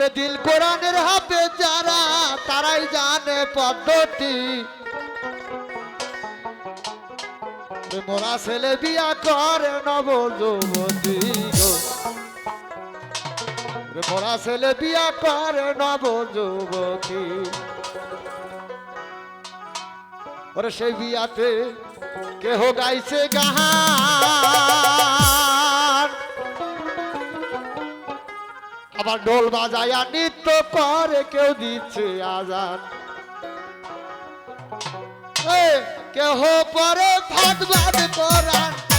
করে দিল কোরআনের হাতে যারা তারাই জানে পদ্ধতি। মোরা ছেলে বিয়া করে নব যুবতী মোরা ছেলে বিয়া করে নব যুবতী ওরে সেই বিয়াতে কেহ গাইছে গাহা। আমার ঢোল বাজায়া নৃত্য করে কেউ দিচ্ছে আজান। কেহ পরে ভাগবাদ ভাত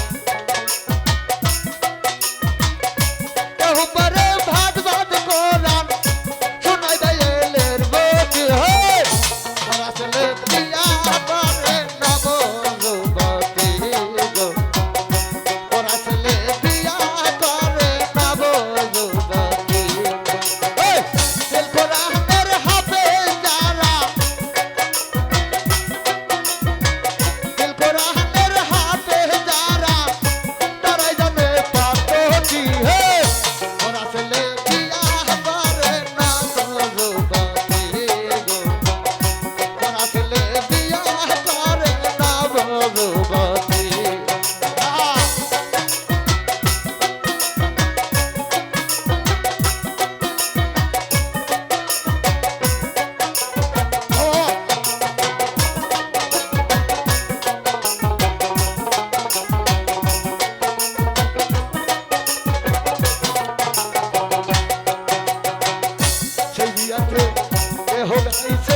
রাত্রে দেহ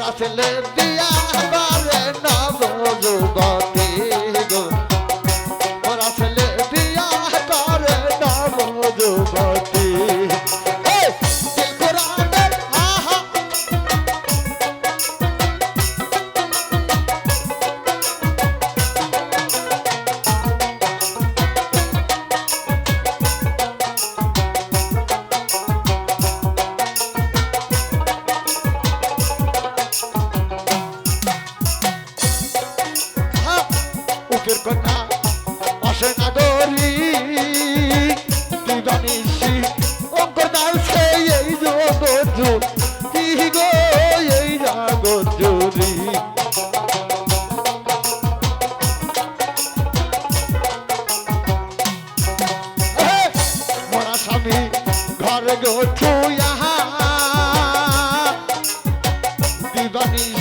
আসলে দিয়া গো ছুয়া দিবানী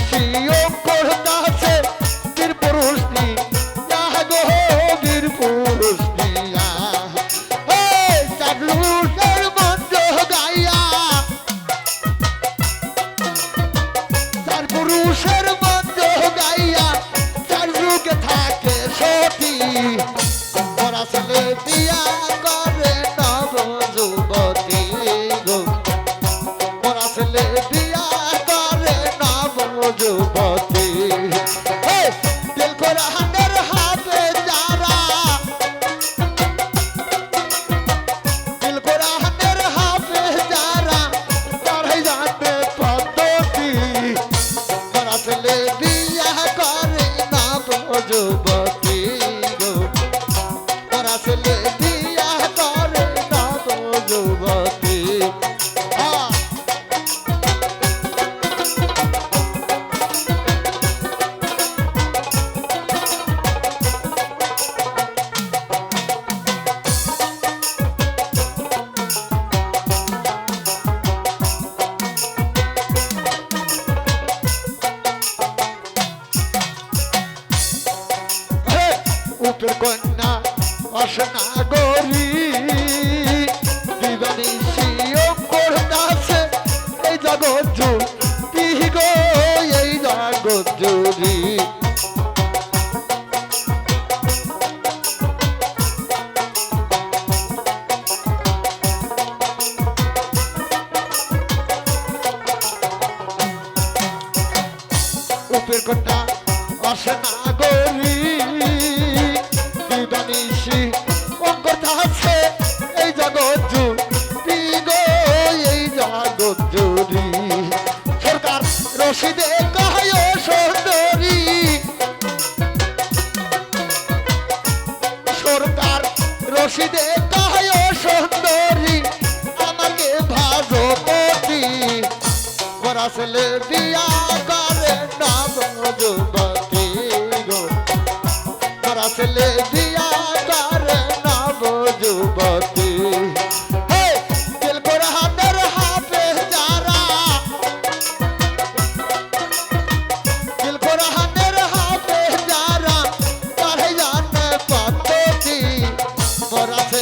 কন্যা অসনা গরি, দিবানি সিও করতাছে এই জগৎ জুড়ি গো, এই জগৎ জুড়ি। উপের কন্যা অসনা গরি রশিদে কাহায় সুন্দরী? আমাকে ভারতী বরাসলে বিয়া করে নাম যুবতী গো। বরাসলে বিয়া করে নাম যুবতী corazón.